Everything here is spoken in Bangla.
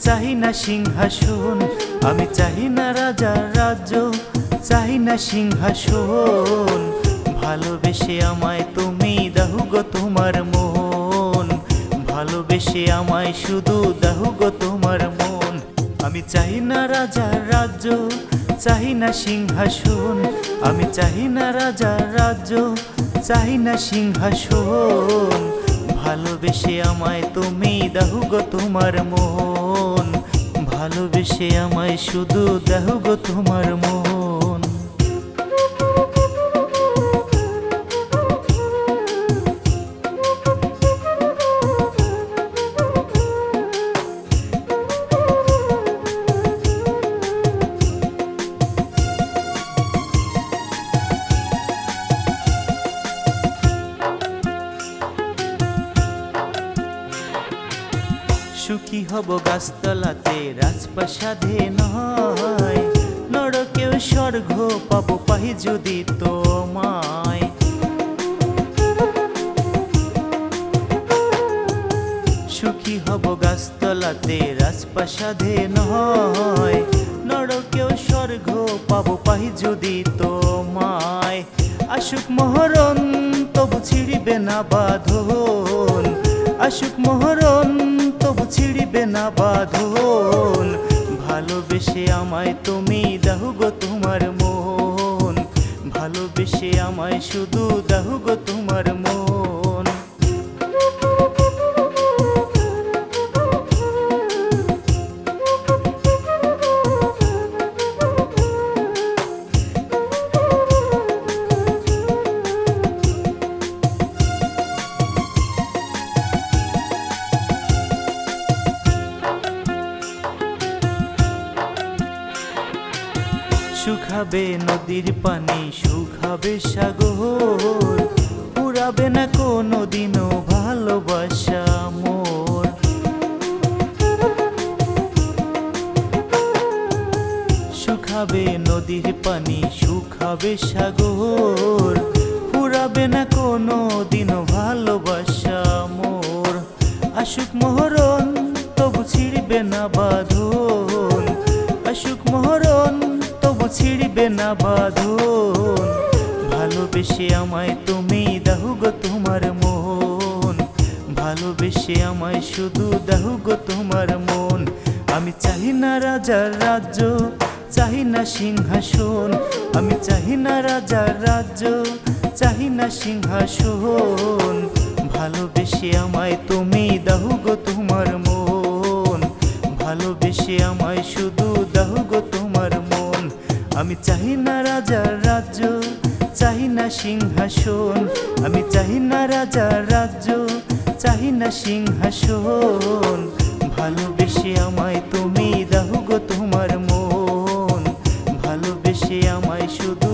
চাহি না সিংহাসন। আমি চাহি না রাজার রাজ্য। চাহি না সিংহাসন। ভালোবেসে আমায় তুমি দাহু গো তোমার মন। ভালোবেসে আমায় শুধু দাহু গো তোমার মন। আমি চাহি না রাজার রাজ্য। চাহি না সিংহাসন। আমি চাহি না রাজার রাজ্য। চাহি না সিংহাসন। ভালোবেসে আমায় তুমি দাহু গো তোমার মন। ভালোবেসে আমায় শুধু দাহু গো তোমার মন। সুখী হব গাছতলাতে? রাজপ্রাসাদে নয়। নরকেও স্বর্গ পাব পাহি যদি তোমায়। সুখী হব গাছতলাতে, রাজপ্রাসাদে নয়। নরকেও স্বর্গ পাব পাহি যদি তোমায়। আশুক মহরণ, তবু ছিড়িবে না বাঁধন। আশুক মহরণ বাঁধন। ভালোবেসে আমায় তুমি দাহু গো তোমার মন। ভালোবেসে আমায় শুধু দাহু গো তোমার মন। শুকাবে নদীর পানি, শুকাবে সাগর। পুরাবে না কোনো দিনও ভালোবাসা মোর। শুকাবে নদীর পানি, শুকাবে সাগর। পুরাবে না কোনো দিনও ভালোবাসা মোর। আশুক মোহরণ তবু ছিড়বে না বাঁধন। আশুক মোহরণ ছিড়বে না বাঁধন। ভালোবেসে আমায় তুমি দাহু গো তোমার মন। ভালোবেসে আমায় শুধু দাহু গো তোমার মন। আমি চাহি না রাজার রাজ্য চাহি না সিংহাসন। আমি চাহি না রাজার রাজ্য চাহি না সিংহাসন। ভালোবেসে আমায় তুমি দাহু গো তোমার মন। ভালোবেসে আমায় শুধু দাহু গো তোমার মন আমি চাহি না রাজার রাজ্য, চাহি না সিংহাসন। আমি চাহি না রাজার রাজ্য, চাহি না সিংহাসন। ভালোবেসে আমায় তুমি দাহু গো তোমার মন। ভালোবেসে আমায় শুধু